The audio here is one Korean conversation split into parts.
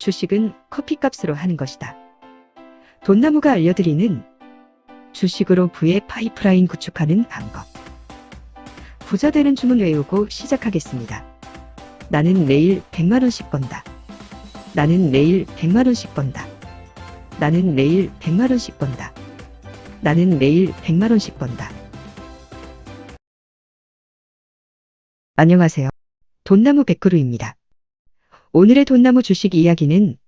주식은 커피값으로 하는 것이다. 돈나무가 알려드리는 주식으로 부의 파이프라인 구축하는 방법. 부자 되는 주문 외우고 시작하겠습니다. 나는 내일 100만원씩 번다. 나는 내일 100만원씩 번다. 나는 내일 100만원씩 번다. 나는 내일 100만원씩 번다. 안녕하세요. 돈나무 백그루입니다. 오늘의 돈나무 주식 이야기는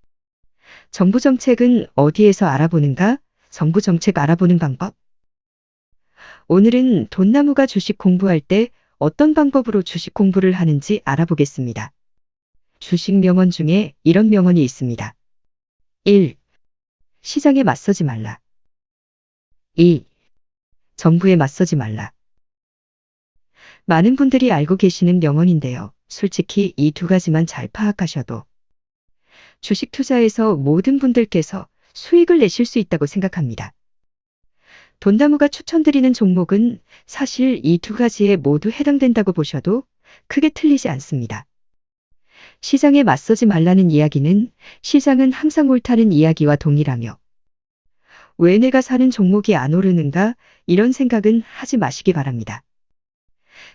정부 정책은 어디에서 알아보는가? 정부 정책 알아보는 방법? 오늘은 돈나무가 주식 공부할 때 어떤 방법으로 주식 공부를 하는지 알아보겠습니다. 주식 명언 중에 이런 명언이 있습니다. 1. 시장에 맞서지 말라. 2. 정부에 맞서지 말라. 많은 분들이 알고 계시는 명언인데요. 솔직히 이 두 가지만 잘 파악하셔도 주식 투자에서 모든 분들께서 수익을 내실 수 있다고 생각합니다. 돈나무가 추천드리는 종목은 사실 이 두 가지에 모두 해당된다고 보셔도 크게 틀리지 않습니다. 시장에 맞서지 말라는 이야기는 시장은 항상 옳다는 이야기와 동일하며 왜 내가 사는 종목이 안 오르는가 이런 생각은 하지 마시기 바랍니다.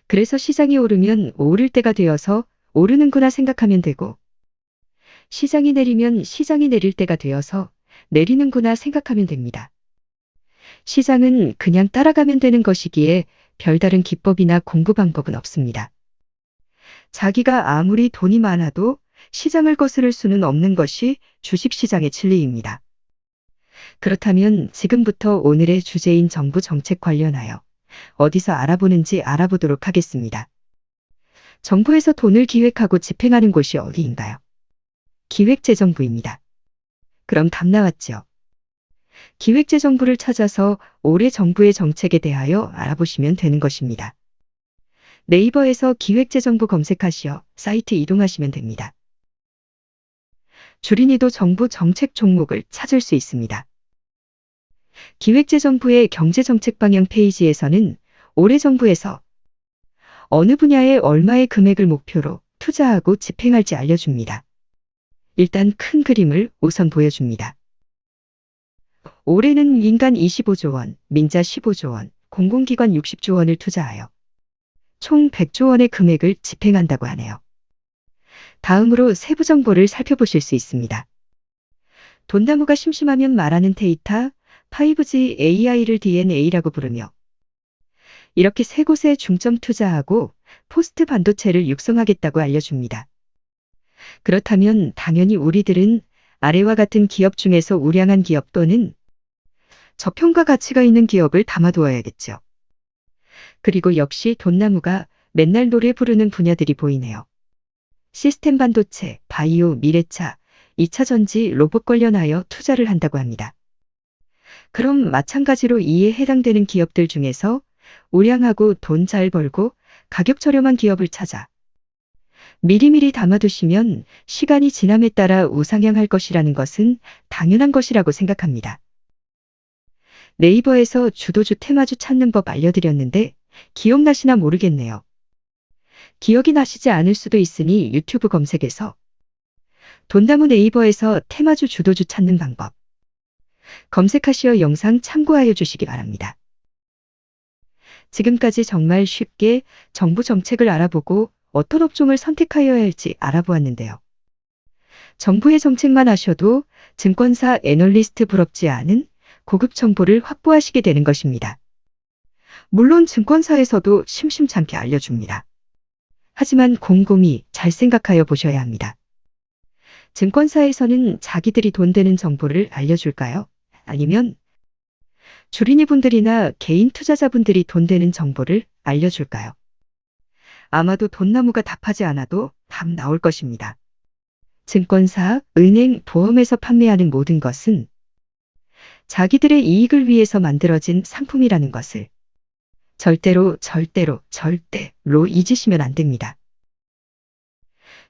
그래서 시장이 오르면 오를 때가 되어서 오르는구나 생각하면 되고 시장이 내리면 시장이 내릴 때가 되어서 내리는구나 생각하면 됩니다. 시장은 그냥 따라가면 되는 것이기에 별다른 기법이나 공부 방법은 없습니다. 자기가 아무리 돈이 많아도 시장을 거스를 수는 없는 것이 주식시장의 진리입니다. 그렇다면 지금부터 오늘의 주제인 정부 정책 관련하여 어디서 알아보는지 알아보도록 하겠습니다. 정부에서 돈을 기획하고 집행하는 곳이 어디인가요? 기획재정부입니다. 그럼 답 나왔죠. 기획재정부를 찾아서 올해 정부의 정책에 대하여 알아보시면 되는 것입니다. 네이버에서 기획재정부 검색하시어 사이트 이동하시면 됩니다. 줄이니도 정부 정책 종목을 찾을 수 있습니다. 기획재정부의 경제정책 방향 페이지에서는 올해 정부에서 어느 분야에 얼마의 금액을 목표로 투자하고 집행할지 알려줍니다. 일단 큰 그림을 우선 보여줍니다. 올해는 민간 25조 원, 민자 15조 원, 공공기관 60조 원을 투자하여 총 100조 원의 금액을 집행한다고 하네요. 다음으로 세부 정보를 살펴보실 수 있습니다. 돈나무가 심심하면 말하는 데이터, 5G AI를 DNA라고 부르며 이렇게 세 곳에 중점 투자하고 포스트 반도체를 육성하겠다고 알려줍니다. 그렇다면 당연히 우리들은 아래와 같은 기업 중에서 우량한 기업 또는 저평가 가치가 있는 기업을 담아두어야겠죠. 그리고 역시 돈나무가 맨날 노래 부르는 분야들이 보이네요. 시스템 반도체, 바이오, 미래차, 2차 전지, 로봇 관련하여 투자를 한다고 합니다. 그럼 마찬가지로 이에 해당되는 기업들 중에서 우량하고 돈 잘 벌고 가격 저렴한 기업을 찾아 미리미리 담아두시면 시간이 지남에 따라 우상향할 것이라는 것은 당연한 것이라고 생각합니다. 네이버에서 주도주 테마주 찾는 법 알려드렸는데 기억나시나 모르겠네요. 기억이 나시지 않을 수도 있으니 유튜브 검색에서 돈나무 네이버에서 테마주 주도주 찾는 방법 검색하시어 영상 참고하여 주시기 바랍니다. 지금까지 정말 쉽게 정부 정책을 알아보고 어떤 업종을 선택하여야 할지 알아보았는데요. 정부의 정책만 하셔도 증권사 애널리스트 부럽지 않은 고급 정보를 확보하시게 되는 것입니다. 물론 증권사에서도 심심찮게 알려줍니다. 하지만 곰곰이 잘 생각하여 보셔야 합니다. 증권사에서는 자기들이 돈 되는 정보를 알려줄까요? 아니면 주린이 분들이나 개인 투자자분들이 돈 되는 정보를 알려줄까요? 아마도 돈나무가 답하지 않아도 답 나올 것입니다. 증권사, 은행, 보험에서 판매하는 모든 것은 자기들의 이익을 위해서 만들어진 상품이라는 것을 절대로, 절대로, 절대로 잊으시면 안 됩니다.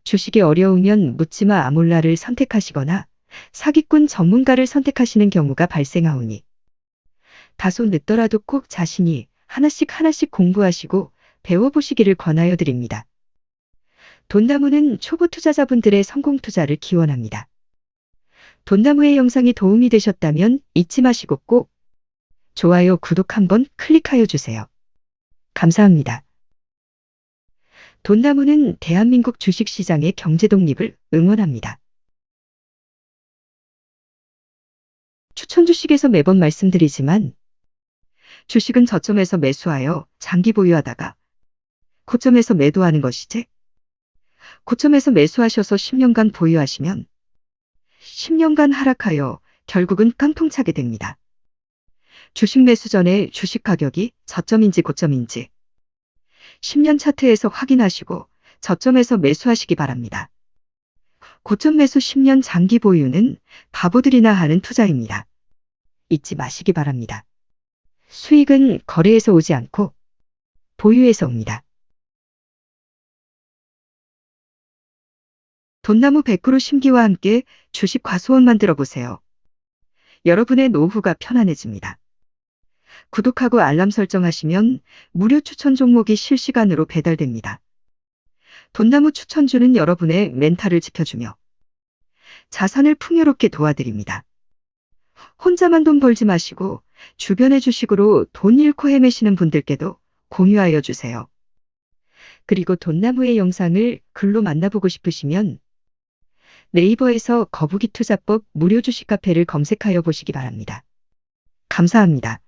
주식이 어려우면 묻지마 아몰라를 선택하시거나 사기꾼 전문가를 선택하시는 경우가 발생하오니 다소 늦더라도 꼭 자신이 하나씩 하나씩 공부하시고 배워보시기를 권하여 드립니다. 돈나무는 초보 투자자분들의 성공 투자를 기원합니다. 돈나무의 영상이 도움이 되셨다면 잊지 마시고 꼭 좋아요, 구독 한번 클릭하여 주세요. 감사합니다. 돈나무는 대한민국 주식시장의 경제 독립을 응원합니다. 추천 주식에서 매번 말씀드리지만 주식은 저점에서 매수하여 장기 보유하다가 고점에서 매도하는 것이지 고점에서 매수하셔서 10년간 보유하시면 10년간 하락하여 결국은 깡통 차게 됩니다. 주식 매수 전에 주식 가격이 저점인지 고점인지 10년 차트에서 확인하시고 저점에서 매수하시기 바랍니다. 고점 매수 10년 장기 보유는 바보들이나 하는 투자입니다. 잊지 마시기 바랍니다. 수익은 거래에서 오지 않고 보유에서 옵니다. 돈나무 100% 심기와 함께 주식 과수원 만들어 보세요. 여러분의 노후가 편안해집니다. 구독하고 알람 설정하시면 무료 추천 종목이 실시간으로 배달됩니다. 돈나무 추천주는 여러분의 멘탈을 지켜주며 자산을 풍요롭게 도와드립니다. 혼자만 돈 벌지 마시고 주변의 주식으로 돈 잃고 헤매시는 분들께도 공유하여 주세요. 그리고 돈나무의 영상을 글로 만나보고 싶으시면 네이버에서 거북이 투자법 무료 주식 카페를 검색하여 보시기 바랍니다. 감사합니다.